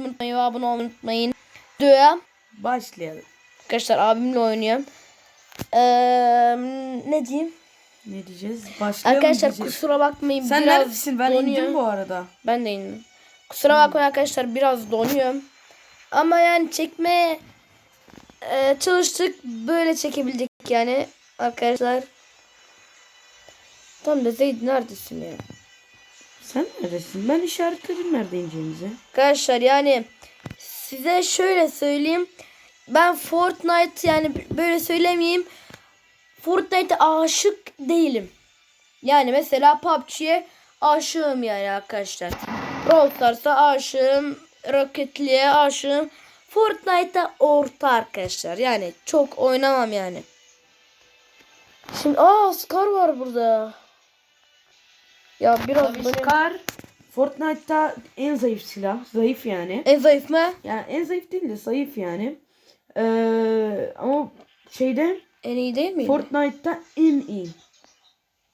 unutmayın, abone olmayı unutmayın. Videoya Başlayalım. arkadaşlar abimle oynuyorum. Ee, ne diyeyim? Ne diyeceğiz? Başlayalım Arkadaşlar diyeceğiz. kusura bakmayın Sen biraz neredesin? Ben donuyor. indim bu arada. Ben de indim. Kusura bakmayın arkadaşlar biraz donuyorum. Ama yani çekmeye e, çalıştık. Böyle çekebildik yani arkadaşlar. Tam da Zeyd neredesin ya? Sen neredesin? Ben işaretledim nerede ineceğimizi. Arkadaşlar yani size şöyle söyleyeyim. Ben Fortnite yani böyle söylemeyeyim. Fortnite'a aşık değilim. Yani mesela PUBG'ye aşığım yani arkadaşlar. Brawl Stars'a aşığım. Rocket League'e aşığım. Fortnite'a orta arkadaşlar. Yani çok oynamam yani. Şimdi aa Scar var burada. Ya biraz benim- Scar Fortnite'ta en zayıf silah. Zayıf yani. en zayıf mı? Yani en zayıf değil de zayıf yani. Ee, ama şeyde En iyi değil miydi? Fortnite'ta en iyi.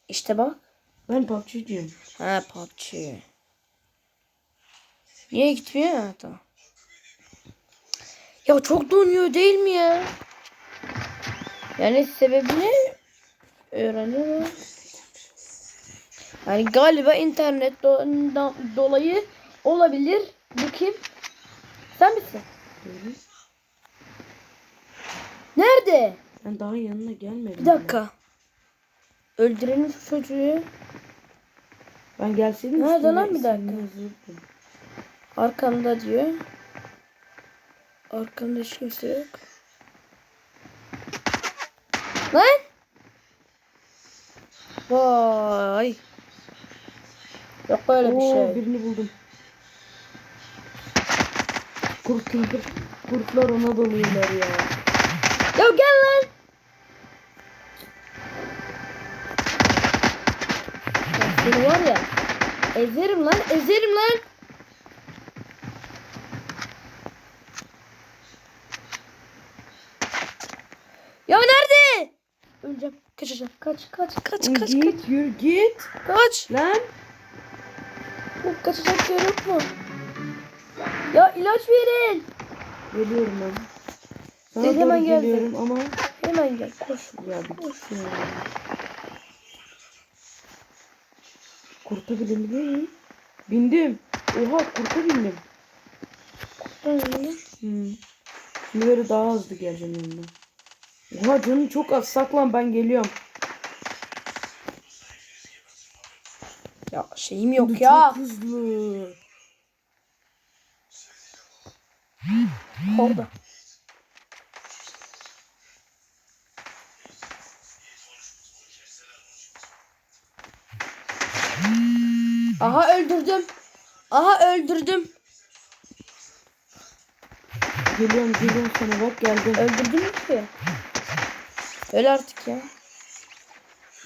İşte bak. Ben PUBG diyorum. Ha PUBG. Niye gitmiyor ya tamam. Ya çok donuyor değil mi ya? Yani sebebini öğreniyorum. Yani galiba internet do- dolayı olabilir. Bu kim? Sen misin? Böyle. Nerede? Ben daha yanına gelmedim. Bir dakika. Öldürelim şu çocuğu. Ben gelseydim. Nerede lan bir dakika? Arkamda diyor. Arkamda hiç kimse yok. Lan! Vay. Yok öyle bir Oo, şey. birini buldum. Kurtlar, kurtlar ona doluyorlar ya. Ya gel lan. Ya seni var ya. Ezerim lan. Ezerim lan. Ya nerede? Öleceğim. Kaçacağım. Kaç kaç kaç kaç kaç. git yürü git. Kaç. Lan. Bu kaçacak yer yok mu? Ya ilaç verin. Geliyorum ben. Sana doğru hemen geldik. geliyorum ama. Hemen gel koş. Ya bir ya. Kurta bile bineyim. Bindim. Oha kurta bindim. Hmm. Şimdi böyle daha hızlı geleceğim yanına. Oha canım çok az saklan ben geliyorum. Ya şeyim yok ya. Çok hızlı. Orada. Aha öldürdüm. Aha öldürdüm. Geliyorum geliyorum sana bak geldim. Öldürdüm mü ki? Öl artık ya.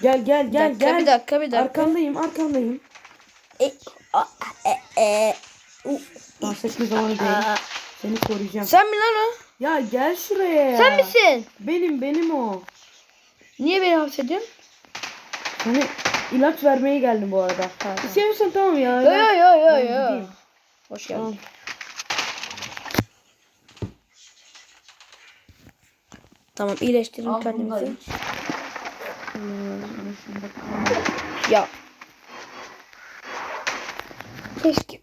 Gel gel gel dakika, gel. bir dakika bir dakika. Arkandayım arkandayım. E, a, e, e, u, Bahsetme zamanı değil. Seni koruyacağım. Sen mi lan o? Ya gel şuraya. Sen misin? Benim benim o. Niye beni hapsediyorsun? Hani ilaç vermeye geldim bu arada. Tamam. İstemiyorsan tamam ya. Yo yo yo yo yo. Hoş geldin. Tamam. Tamam iyileştirin kendimizi. Ya. Keşke.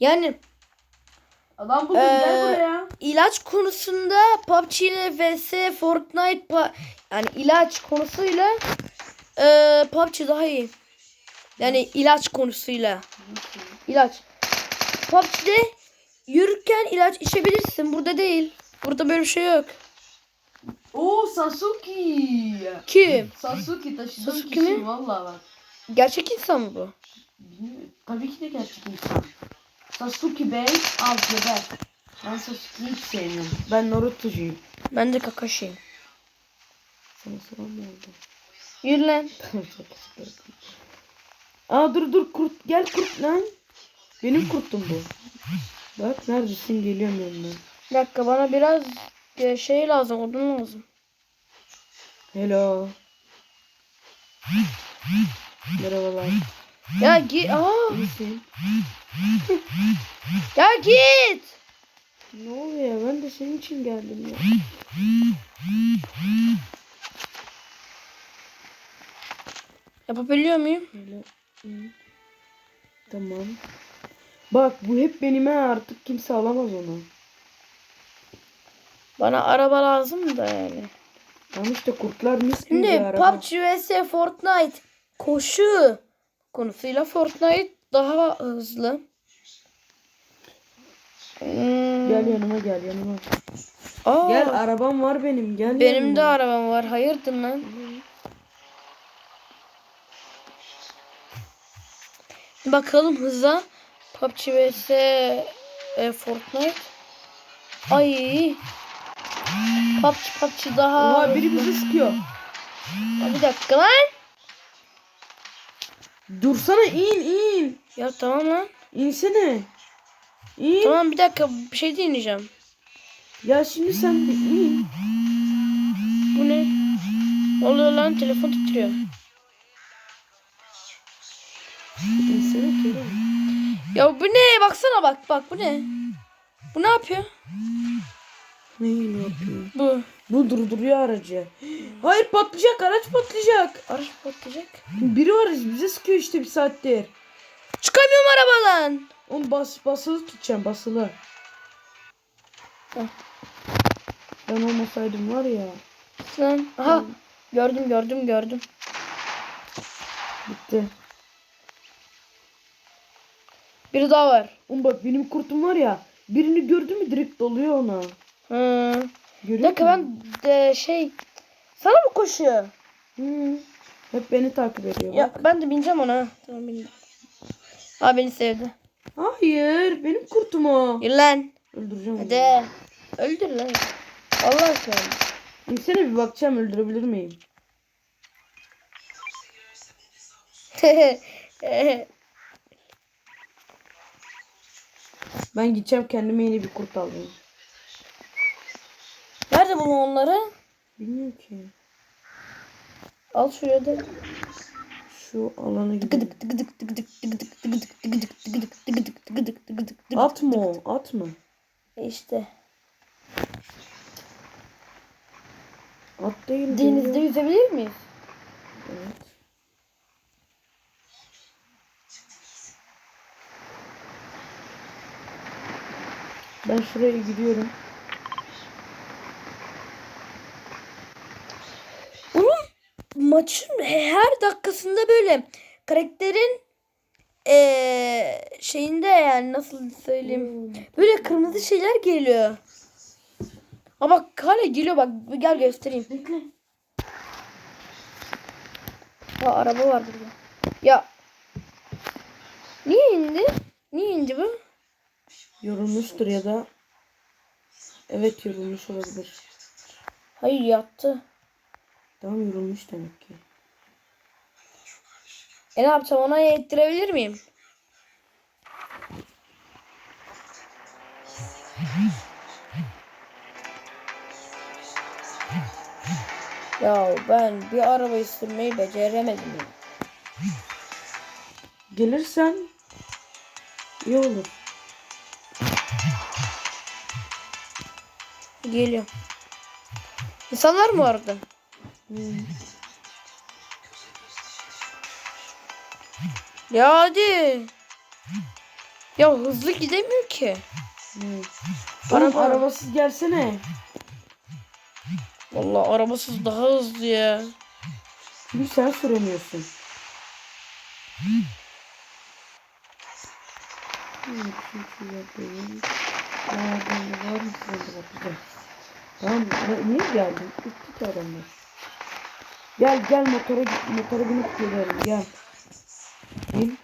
Yani Adam buldum Ee, gel buraya. ilaç konusunda PUBG ile vs Fortnite pa- yani ilaç konusuyla e, PUBG daha iyi. Yani ilaç konusuyla. İlaç. PUBG'de yürürken ilaç içebilirsin. Burada değil. Burada böyle bir şey yok. Oo Sasuke. Kim? Sasuke taşıdığım Sasuke mi? kişi valla bak. Gerçek insan mı bu? Bilmiyorum. Tabii ki de gerçek insan. Sasuke Bey al geber. Ben Sasuke'yi hiç sevmiyorum. Ben Naruto'cuyum. Ben de Kakashi'yim. Sana sıram mı oldu? Yürü lan. Aa dur dur kurt gel kurt lan. Benim kurtum bu. Bak neredesin geliyorum yanına. Bir dakika bana biraz e, şey lazım, odun lazım. Hello. Merhabalar. Ya git. Aa, İyisin. ya git. Ne oluyor? Ben de senin için geldim ya. Yapabiliyor muyum? Böyle. hı. Tamam. Bak bu hep benim ha artık kimse alamaz onu. Bana araba lazım da yani. Tamam işte kurtlar mis gibi Şimdi araba. PUBG vs Fortnite koşu konusuyla Fortnite daha hızlı. Hmm. Gel yanıma gel yanıma. Aa, Gel arabam var benim gel benim yanıma. de arabam var. Hayırdır lan? Bakalım hıza. PUBG vs e, Fortnite. Ay. PUBG PUBG daha Oha biri bizi sıkıyor. Bir dakika lan. Dursana in in. Ya tamam lan. İnsene. İn. Tamam bir dakika bir şey deneyeceğim. Ya şimdi sen de in. Bu ne? Ne oluyor lan? Telefon titriyor. İnsene Kerem. Ya bu ne? Baksana bak bak bu ne? Bu ne yapıyor? Neyi ne yapıyor? Bu. Bu durduruyor aracı. Hayır patlayacak araç patlayacak. Araç patlayacak. Biri var bize sıkıyor işte bir saattir. Çıkamıyorum arabadan. Onu bas, basılı tutacağım basılı. Heh. Ben olmasaydım var ya. Lan. Aha. Gördüm gördüm gördüm. Bitti. Biri daha var. Oğlum bak benim kurtum var ya. Birini gördü mü direkt doluyor ona. Hı. Bir Görüyor dakika ben de şey sana mı koşuyor? Hı. Hep beni takip ediyor. Ya bak. ben de bineceğim ona. Tamam bindim. Aa beni sevdi. Hayır benim kurtum o. Yürü lan. Öldüreceğim onu. Hadi. Öldür lan. Allah aşkına. İnsene bir bakacağım öldürebilir miyim? Ben gideceğim kendime yeni bir kurt alayım. Alamadım ama onları. Bilmiyorum ki. Al şuraya da. Şu alana gidelim. Atma o, atma. İşte. At değil. Denizde yüzebilir miyiz? Evet. Ben şuraya gidiyorum. Maçın her dakikasında böyle karakterin eee şeyinde yani nasıl söyleyeyim böyle kırmızı şeyler geliyor. Aa bak hala geliyor bak gel göstereyim. Bekle. Aa araba var burada. Ya niye indi? Niye indi bu? Yorulmuştur ya da Evet yorulmuş olabilir. Hayır yattı. Tamam yorulmuş demek ki. E ne yapacağım ona yettirebilir miyim? Ya ben bir araba sürmeyi beceremedim. ya. Gelirsen iyi olur. Geliyorum. İnsanlar mı orada? Ya hadi. Ya hızlı gidemiyor ki. Oğlum Araba. arabasız gelsene. Vallahi arabasız daha hızlı ya. Çünkü sen süremiyorsun. Var. Tamam niye geldin? Üç tane adamlar. Gel gel motora motora binip gelelim gel. Bin.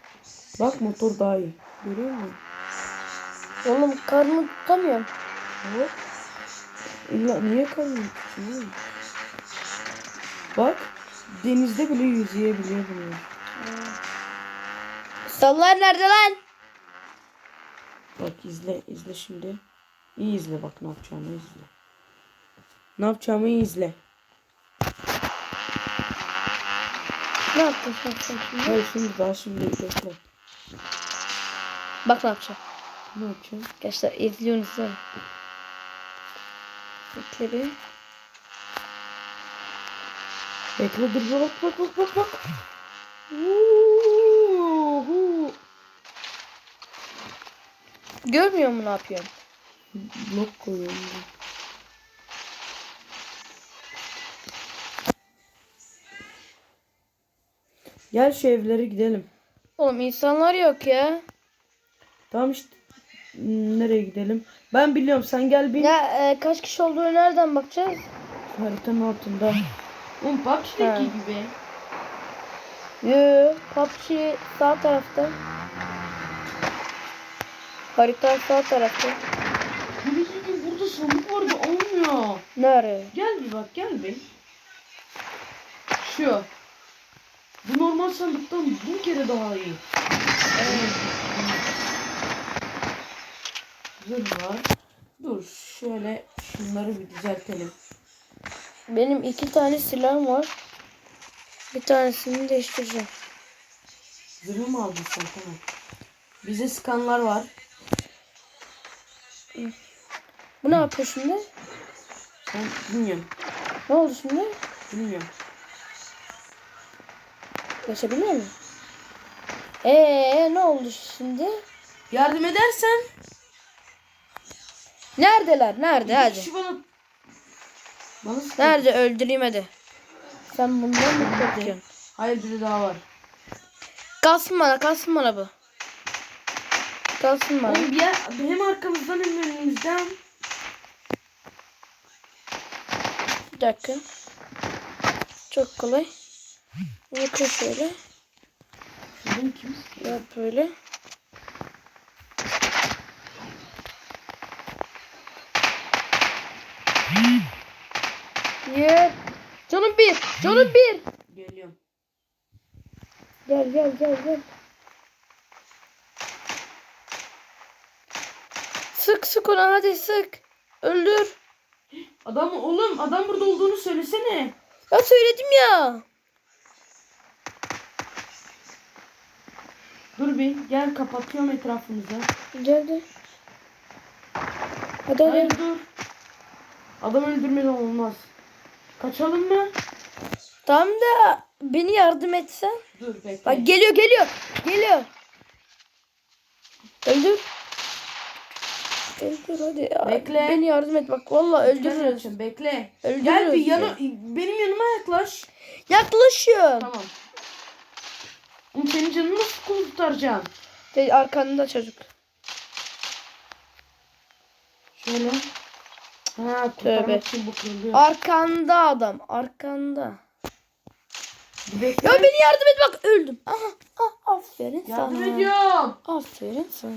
Bak motor daha iyi. Görüyor musun? Oğlum karnını tutamıyorum. Hop. İlla niye kalmıyor ki? Bak denizde bile yüzebiliyor bunlar. İnsanlar nerede lan? Bak izle izle şimdi. İyi izle bak ne yapacağımı izle. Ne yapacağımı izle. Ne sen şimdi? Hayır şimdi daha şimdi bekle. Bak ne yapacağım. Ne yapacağım? Arkadaşlar izliyorsunuz değil mi? Bekle bir. Bekle dur bak bak bak bak bak. Vuhu. Görmüyor mu ne yapıyorum? Blok koyuyorum. Gel şu evlere gidelim. Oğlum insanlar yok ya. Tamam işte Hmm, nereye gidelim? Ben biliyorum sen gel bir Ya e, kaç kişi olduğunu nereden bakacağız? haritanın altında. Oğlum. PUBG'deki gibi. Yoo, PUBG sağ tarafta. Harita sağ tarafta. Gibi gibi burada sandık vardı olmuyor. Nerede? Gel bir bak gel bir. Şu. Bu normal sandıktan bin kere daha iyi. Zırh var. Dur şöyle şunları bir düzeltelim. Benim iki tane silahım var. Bir tanesini değiştireceğim. Zırhı mı aldın sen tamam. Bize skanlar var. Bu ne yapıyor şimdi? Ben bilmiyorum. Ne oldu şimdi? Bilmiyorum. Geçebiliyor mu? Eee ne oldu şimdi? Yardım edersen. Neredeler? Nerede? Hadi. kişi bana. Bana sıkıyor. Nerede? Öldüreyim hadi. Sen bundan mı korkuyorsun? Hayır biri daha var. Kalsın bana, kalsın bana bu. Kalsın bana. Oğlum bir yer, hem arkamızdan hem önümüzden. Bir dakika. Çok kolay. Yakın şöyle. Bizim kim? Yap böyle. Ye. Canım bir. Canım bir. Geliyorum. Gel gel gel gel. Sık sık ona hadi sık. Öldür. Adam oğlum adam burada olduğunu söylesene. Ya söyledim ya. Bir gel kapatıyorum etrafımızı. Geldi. Hadi hadi. Hayır dur. Adam öldürmeden olmaz. Kaçalım mı? Tamam da beni yardım etsen. Dur bekle. Bak geliyor geliyor. Geliyor. Öldür. Öldür hadi. Ya. Bekle. Beni yardım et bak vallahi Ben öldürürüz. Bekle. Öldürürüz Gel bir ya. yana benim yanıma yaklaş. Yaklaşıyor. Tamam. Oğlum senin canını nasıl kurtaracağım? Şey, arkanda çocuk. Şöyle. Ha Tövbe. Arkanda adam. Arkanda. Bekle. Ya beni yardım et bak öldüm. Aha, ah, aferin Yardım sana. ediyorum. Aferin sana.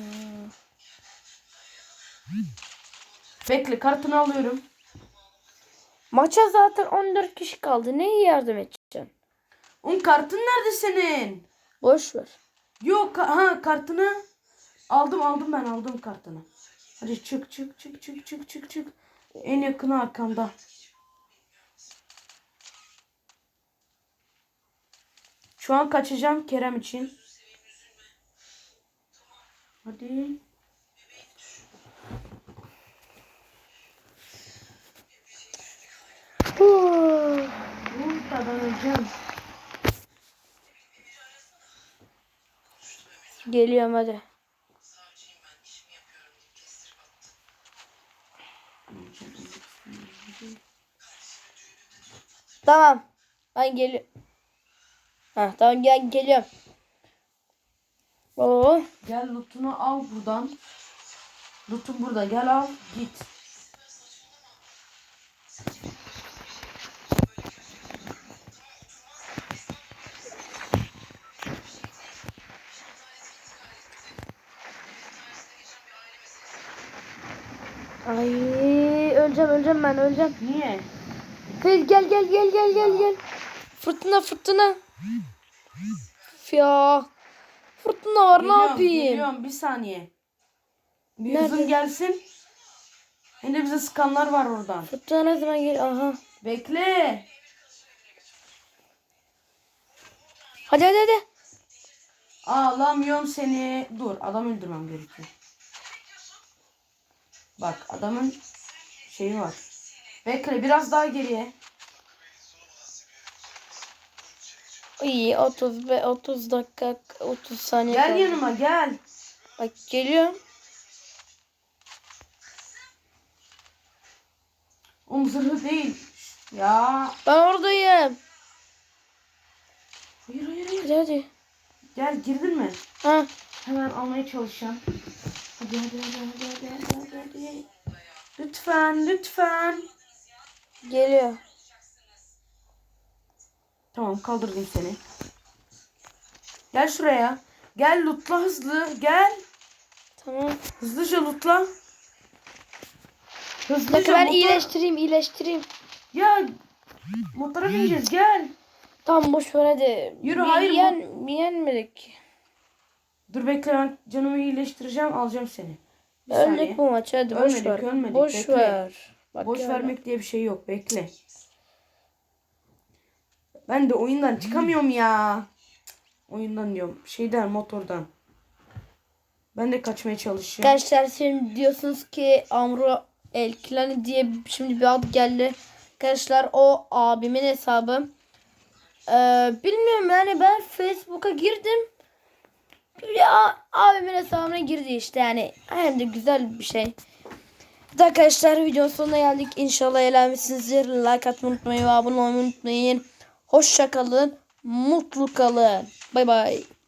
Bekle kartını alıyorum. Maça zaten 14 kişi kaldı. Neye yardım edeceksin? Oğlum kartın nerede senin? Boş ver. Yok ha kartını aldım aldım ben aldım kartını. Hadi çık çık çık çık çık çık çık. En yakını arkamda. Şu an kaçacağım Kerem için. Hadi. Burada ben öleceğim. Geliyorum hadi. Tamam. Ben geliyorum. Ha tamam gel geliyorum. Oo. Gel lootunu al buradan. Lootun burada gel al git. Ay öleceğim öleceğim ben öleceğim. Niye? Fez gel gel gel gel gel gel. Fırtına fırtına. Ya. Fırtına var ne Geliyorum, yapayım? Geliyorum bir saniye. Bir Nerede? hızın gelsin. Hem de bize skanlar var oradan. Fırtına ne zaman gel? Aha. Bekle. Hadi hadi hadi. Ağlamıyorum seni. Dur adam öldürmem gerekiyor. Bak adamın şeyi var. Bekle biraz daha geriye. İyi 30 ve 30 dakika 30 saniye Gel kaldı. yanıma gel. Bak geliyorum. Oğlum zırhı değil. Ya. Ben oradayım. Hayır hayır hayır. Hadi hadi. Gel girdin mi? Ha. Hemen almaya çalışacağım. Hadi hadi hadi hadi hadi hadi hadi. hadi. Lütfen lütfen. Geliyor. Tamam kaldırdım seni. Gel şuraya. Gel lootla hızlı. Gel. Tamam. Hızlıca lootla. Hızlıca dakika ben motor- iyileştireyim iyileştireyim. Ya motora bineceğiz gel. Tamam boş ver hadi. Yürü, Bir hayır, yen, yenmedik. Dur bekle ben canımı iyileştireceğim alacağım seni. Bir saniye. Öldük bu maç hadi boş Ölmedik, ver. ölmedik, boş bekle. ver. Bak Boş ya. vermek diye bir şey yok bekle. Ben de oyundan çıkamıyorum ya. Oyundan diyorum. Şeyden motordan. Ben de kaçmaya çalışıyorum. Arkadaşlar şimdi diyorsunuz ki Amro Elkilani diye şimdi bir ad geldi. Arkadaşlar o abimin hesabı. Ee, bilmiyorum yani ben Facebook'a girdim. Ya abimin hesabına girdi işte yani hem de güzel bir şey. Evet arkadaşlar videonun sonuna geldik. İnşallah eğlenmişsinizdir. Like atmayı unutmayın ve abone olmayı unutmayın. Hoşça kalın. Mutlu kalın. Bay bay.